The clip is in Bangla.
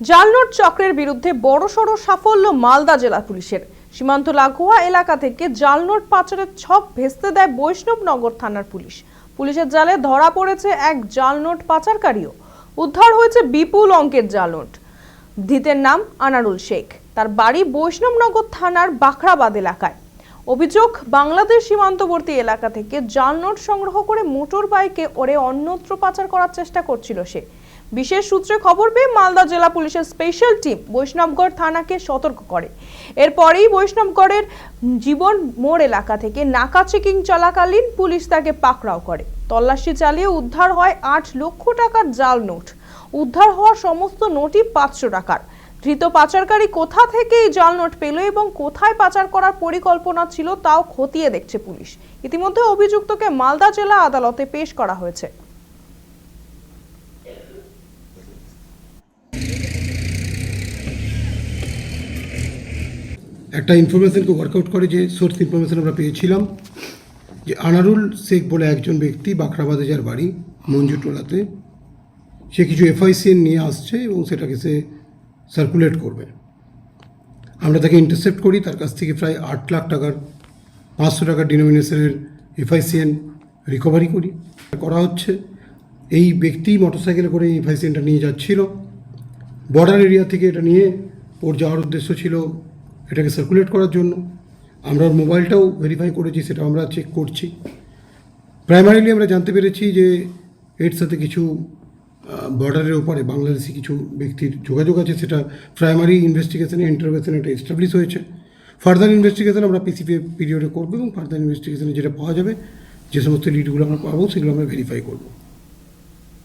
জালনোট চক্রের বিরুদ্ধে বড়সড় সাফল্য মালদা জেলা পুলিশের। সীমান্ত লাগোয়া এলাকা থেকে জালনোট পাচারের ছক ভেস্তে দেয় বৈষ্ণবনগর থানার পুলিশ। পুলিশের জালে ধরা পড়েছে এক জালনোট পাচারকারীও। উদ্ধার হয়েছে বিপুল অঙ্কের জালনোট। ধৃতের নাম আনারুল শেখ। তার বাড়ি বৈষ্ণবনগর থানার বাখরাবাদ এলাকায়। অভিযোগ, বাংলাদেশ সীমান্তবর্তী এলাকা থেকে জালনোট সংগ্রহ করে মোটর বাইকে ওরে অন্যত্র পাচার করার চেষ্টা করছিল সে। বিশেষ সূত্রে খবর পেয়ে মালদা জেলা পুলিশের স্পেশাল টিম বৈষ্ণবগড় থানাকে সতর্ক করে। এরপরেই বৈষ্ণবগড়ের জীবন মোড় এলাকা থেকে নাকা চেকিং চলাকালীন পুলিশ তাকে পাকড়াও করে। তল্লাশি চালিয়ে উদ্ধার হয় আট লক্ষ টাকার জাল নোট। উদ্ধার হওয়া সমস্ত নোটই পাঁচশো টাকার। ধৃত পাচারকারী কোথা থেকে এই জাল নোট পেল এবং কোথায় পাচার করার পরিকল্পনা ছিল তাও খতিয়ে দেখছে পুলিশ। ইতিমধ্যে অভিযুক্তকে মালদা জেলা আদালতে পেশ করা হয়েছে। একটা ইনফরমেশনকে ওয়ার্কআউট করে যে সোর্স ইনফরমেশন আমরা পেয়েছিলাম, যে আনারুল শেখ বলে একজন ব্যক্তি বাখরাবাদে যার বাড়ি মঞ্জুটোলাতে, সে কিছু এফআইসিএন নিয়ে আসছে এবং সেটাকে সে সার্কুলেট করবে। আমরা তাকে ইন্টারসেপ্ট করি, তার কাছ থেকে প্রায় আট লাখ টাকার, পাঁচশো টাকার ডিনোমিনেশনের এফআইসিএন রিকভারি করি। করা হচ্ছে। এই ব্যক্তি মোটরসাইকেলে করে এফআইসিএনটা নিয়ে যাচ্ছিল। বর্ডার এরিয়া থেকে এটা নিয়ে ওর যাওয়ার উদ্দেশ্য ছিল এটাকে সার্কুলেট করার জন্য। আমরা মোবাইলটাও ভেরিফাই করেছি সেটা আমরা চেক করছি। প্রাইমারিলি আমরা জানতে পেরেছি যে এর সাথে কিছু বর্ডারের ওপারে বাংলাদেশি কিছু ব্যক্তির যোগাযোগ আছে, সেটা প্রাইমারি ইনভেস্টিগেশনে ইন্টারভেশনে এটা এস্টাবলিশ হয়েছে। ফার্দার ইনভেস্টিগেশন আমরা পিসিপি পিরিয়ডে করব এবং ফার্দার ইনভেস্টিগেশনে যেটা পাওয়া যাবে, যে সমস্ত লিডগুলো আমরা পাবো, সেগুলো আমরা ভেরিফাই করব।